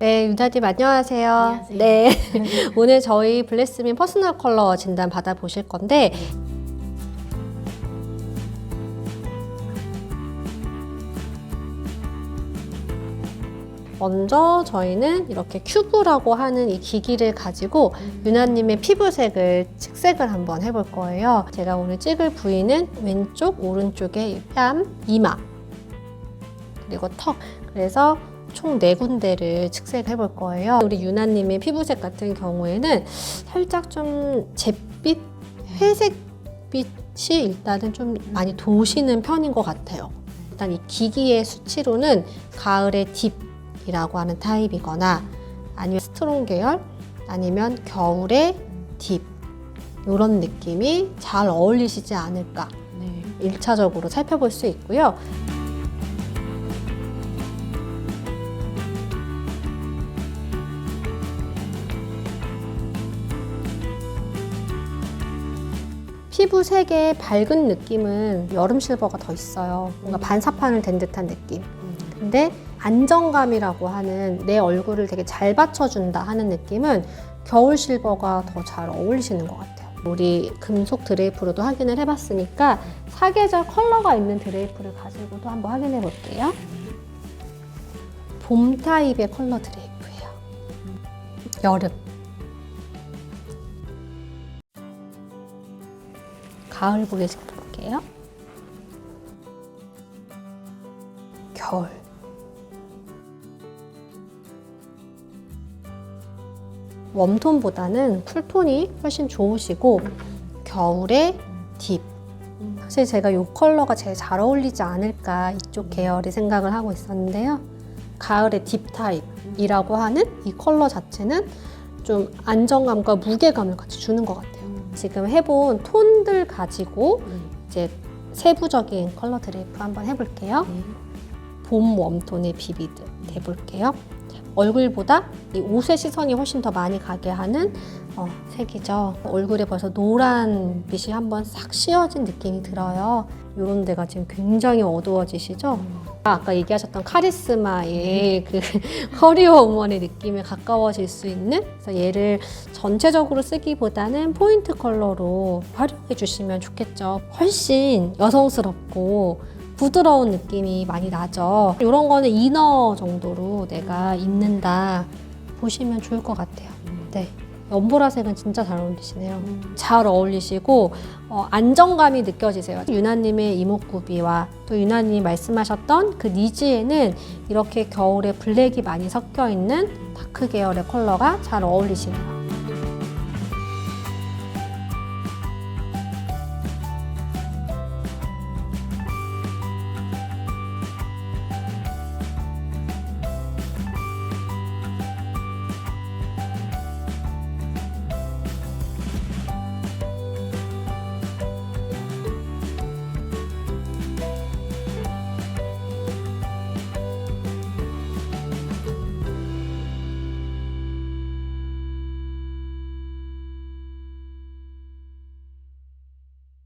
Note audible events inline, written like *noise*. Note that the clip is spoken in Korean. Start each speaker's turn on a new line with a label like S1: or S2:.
S1: 네, 유다님 안녕하세요.
S2: 안녕하세요.
S1: 네. *laughs* 오늘 저희 블레스민 퍼스널 컬러 진단 받아보실 건데 먼저 저희는 이렇게 큐브라고 하는 이 기기를 가지고 유나님의 피부색을 측색을 한번 해볼 거예요. 제가 오늘 찍을 부위는 왼쪽, 오른쪽의 뺨, 이마, 그리고 턱. 그래서 총 네 군데를 측색해 볼 거예요. 우리 유나님의 피부색 같은 경우에는 살짝 좀 잿빛, 회색빛이 일단은 좀 많이 도시는 편인 것 같아요. 일단 이 기기의 수치로는 가을의 딥이라고 하는 타입이거나 아니면 스트롱 계열 아니면 겨울의 딥 이런 느낌이 잘 어울리시지 않을까
S2: 네.
S1: 일차적으로 살펴볼 수 있고요. 피부 색의 밝은 느낌은 여름 실버가 더 있어요. 뭔가 반사판을 댄 듯한 느낌. 근데 안정감이라고 하는 내 얼굴을 되게 잘 받쳐준다 하는 느낌은 겨울 실버가 더 잘 어울리시는 것 같아요. 우리 금속 드레이프로도 확인을 해봤으니까 사계절 컬러가 있는 드레이프를 가지고도 한번 확인해 볼게요. 봄 타입의 컬러 드레이프예요. 여름. 가을 보게식 볼게요. 겨울. 웜톤보다는 쿨톤이 훨씬 좋으시고 겨울에 딥. 사실 제가 이 컬러가 제일 잘 어울리지 않을까 이쪽 계열의 생각을 하고 있었는데요. 가을의 딥 타입이라고 하는 이 컬러 자체는 좀 안정감과 무게감을 같이 주는 것 같아요. 지금 해본 톤 들 가지고 이제 세부적인 컬러 드레이프 한번 해볼게요. 봄 웜톤의 비비드 해볼게요. 얼굴보다 이 옷의 시선이 훨씬 더 많이 가게 하는 어, 색이죠. 얼굴에 벌써 노란 빛이 한번 싹 씌어진 느낌이 들어요. 이런 데가 지금 굉장히 어두워지시죠? 아, 아까 얘기하셨던 카리스마의 그 *laughs* 커리어 우먼의 느낌에 가까워질 수 있는 그래서 얘를 전체적으로 쓰기보다는 포인트 컬러로 활용해 주시면 좋겠죠. 훨씬 여성스럽고 부드러운 느낌이 많이 나죠. 이런 거는 이너 정도로 내가 입는다 보시면 좋을 것 같아요. 네. 연보라색은 진짜 잘 어울리시네요. 잘 어울리시고 어, 안정감이 느껴지세요. 유나님의 이목구비와 또 유나님이 말씀하셨던 그 니즈에는 이렇게 겨울에 블랙이 많이 섞여 있는 다크 계열의 컬러가 잘 어울리시네요.